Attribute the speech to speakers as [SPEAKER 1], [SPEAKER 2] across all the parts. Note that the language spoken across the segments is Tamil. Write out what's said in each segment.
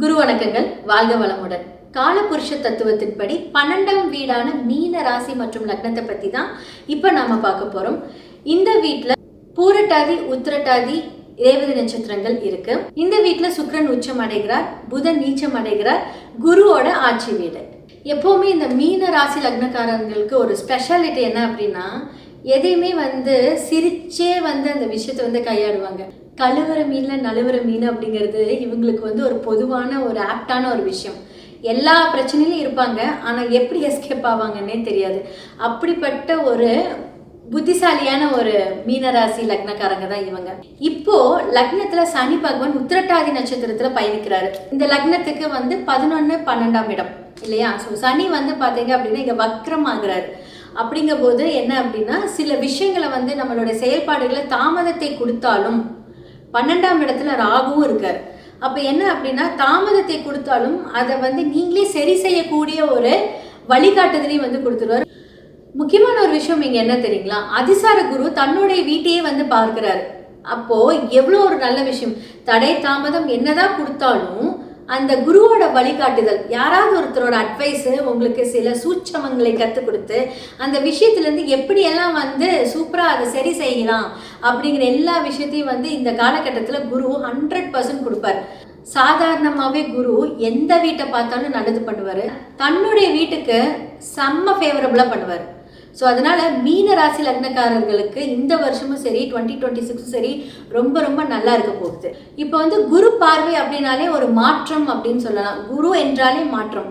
[SPEAKER 1] குரு வணக்கங்கள் வாழ்க வளமுடன். காலபுருஷ தத்துவத்தின்படி பன்னெண்டாம் வீடான மீன ராசி மற்றும் லக்னத்தை பத்தி தான் இப்போ நாம பார்க்க போறோம். இந்த வீட்ல பூரட்டாதி உத்திரட்டாதி ரேவதி நட்சத்திரங்கள் இருக்கு. இந்த வீட்ல சுக்கிரன் உச்சம் அடைகிறார் புதன் நீச்சம் அடைகிறார் குருவோட ஆட்சி வீடு. எப்பவுமே இந்த மீன ராசி லக்னக்காரங்களுக்கு ஒரு ஸ்பெஷாலிட்டி என்ன அப்படின்னா எதையுமே வந்து சிரிச்சே வந்து அந்த விஷயத்தை வந்து கையாடுவாங்க கழுவுற மீனில் நழுவுற மீன் அப்படிங்கிறது இவங்களுக்கு வந்து ஒரு பொதுவான ஒரு ஆப்டான ஒரு விஷயம். எல்லா பிரச்சனையிலும் இருப்பாங்க. ஆனால் எப்படி எஸ்கேப் ஆவாங்கன்னே தெரியாது. அப்படிப்பட்ட ஒரு புத்திசாலியான ஒரு மீனராசி லக்னக்காரங்க தான் இவங்க. இப்போ லக்னத்துல சனி பகவான் உத்திரட்டாதி நட்சத்திரத்துல பயணிக்கிறாரு. இந்த லக்னத்துக்கு வந்து பதினொன்னு பன்னெண்டாம் இடம். இல்லையா? ஸோ சனி வந்து பாத்தீங்க அப்படின்னா இங்க வக்ரம் ஆகுறாரு. அப்படிங்கும் போது என்ன அப்படின்னா சில விஷயங்களை வந்து நம்மளோட செயல்பாடுகளை தாமதத்தை கொடுத்தாலும் பன்னெண்டாம் இடத்துல ராகுவும் இருக்கார். அப்போ என்ன அப்படின்னா தாமதத்தை கொடுத்தாலும் அதை வந்து நீங்களே சரி செய்யக்கூடிய ஒரு வழிகாட்டுதலையும் வந்து கொடுத்துருவார். முக்கியமான ஒரு விஷயம் இங்கே என்ன தெரியுங்களா? அதிசார குரு தன்னுடைய வீட்டையே வந்து பார்க்குறாரு. அப்போது எவ்வளோ ஒரு நல்ல விஷயம். தடை தாமதம் என்னதான் கொடுத்தாலும் அந்த குருவோட வழிகாட்டுதல் யாராவது ஒருத்தரோட அட்வைஸ் உங்களுக்கு சில சூட்சமங்களை கற்றுக் கொடுத்து அந்த விஷயத்துலேருந்து எப்படியெல்லாம் வந்து சூப்பராக அதை சரி செய்யலாம் அப்படிங்கிற எல்லா விஷயத்தையும் வந்து இந்த காலகட்டத்தில் குரு ஹண்ட்ரட் பர்சன்ட் கொடுப்பார். சாதாரணமாகவே குரு எந்த வீட்டை பார்த்தாலும் நல்லது பண்ணுவார். தன்னுடைய வீட்டுக்கு செம்ம ஃபேவரபுளாக பண்ணுவார். ஸோ அதனால் மீன ராசி லக்னக்காரர்களுக்கு இந்த வருஷமும் சரி டுவெண்ட்டி டுவெண்ட்டி சிக்ஸும் சரி ரொம்ப ரொம்ப நல்லா இருக்க போகுது. இப்போ வந்து குரு பார்வை அப்படின்னாலே ஒரு மாற்றம் அப்படின்னு சொல்லலாம். குரு என்றாலே மாற்றம்.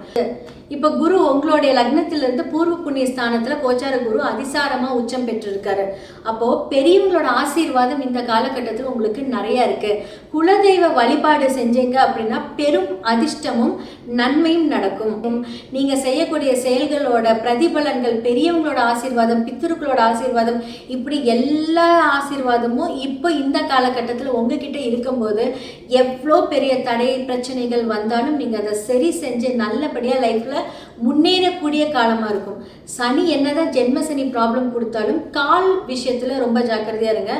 [SPEAKER 1] இப்போ குரு உங்களுடைய லக்னத்திலிருந்து பூர்வ புண்ணிய ஸ்தானத்துல கோச்சார குரு அதிசாரமா உச்சம் பெற்றிருக்காரு. அப்போ பெரியவங்களோட ஆசீர்வாதம் இந்த காலகட்டத்தில் உங்களுக்கு நிறைய இருக்கு. குலதெய்வ வழிபாடு செஞ்சீங்க அப்படின்னா பெரும் அதிர்ஷ்டமும் நன்மையும் நடக்கும். நீங்க செய்யக்கூடிய செயல்களோட பிரதிபலன்கள் பெரியவங்களோட ஆசீர்வாதம் பித்திருக்களோட ஆசீர்வாதம் இப்படி எல்லா ஆசீர்வாதமும் இப்போ இந்த காலகட்டத்தில் உங்ககிட்ட இருக்கும்போது எவ்வளோ பெரிய தடை பிரச்சனைகள் வந்தாலும் நீங்கள் அதை சரி செஞ்சு நல்லபடியாக லைஃப்பில் முன்னேறக்கூடிய காலமாக இருக்கும். சனி என்னதான் ஜென்ம சனி ப்ராப்ளம் கொடுத்தாலும் கால் விஷயத்தில் ரொம்ப ஜாக்கிரதையாக இருங்க.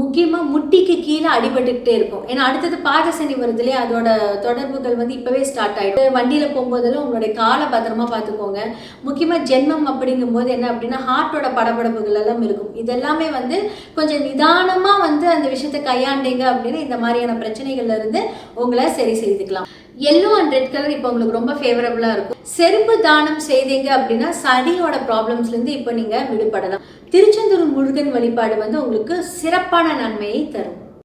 [SPEAKER 1] முக்கியமாக முட்டிக்கு கீழே அடிபட்டுக்கிட்டே இருக்கும். ஏன்னா அடுத்தது பாத சனி வருது இல்லையா? அதோட தொடர்புகள் வந்து இப்போவே ஸ்டார்ட் ஆகிடும் வண்டியில் போகும்போதெல்லாம் உங்களுடைய காலை பத்திரமா பார்த்துக்கோங்க. முக்கியமாக ஜென்மம் அப்படிங்கும்போது என்ன அப்படின்னா ஹார்ட்டோட படபடப்புகள் எல்லாம் இருக்கும். இதெல்லாமே வந்து கொஞ்சம் நிதானமாக வந்து அந்த விஷயத்தை கையாண்டீங்க அப்படின்னா இந்த மாதிரியான பிரச்சனைகள்ல இருந்து உங்களை சரி செய்துக்கலாம். எல்லோ அண்ட் ரெட் கலர் இப்போ உங்களுக்கு ரொம்ப ஃபேவரபுளாக இருக்கும். செருப்பு தானம் செய்தீங்க அப்படின்னா சனியோட ப்ராப்ளம்ஸ்லேருந்து இப்போ நீங்கள் விடுபடலாம். திருச்செந்தூர் முருகன் வழிபாடு வந்து உங்களுக்கு சிறப்பான நன்மையை தரும்.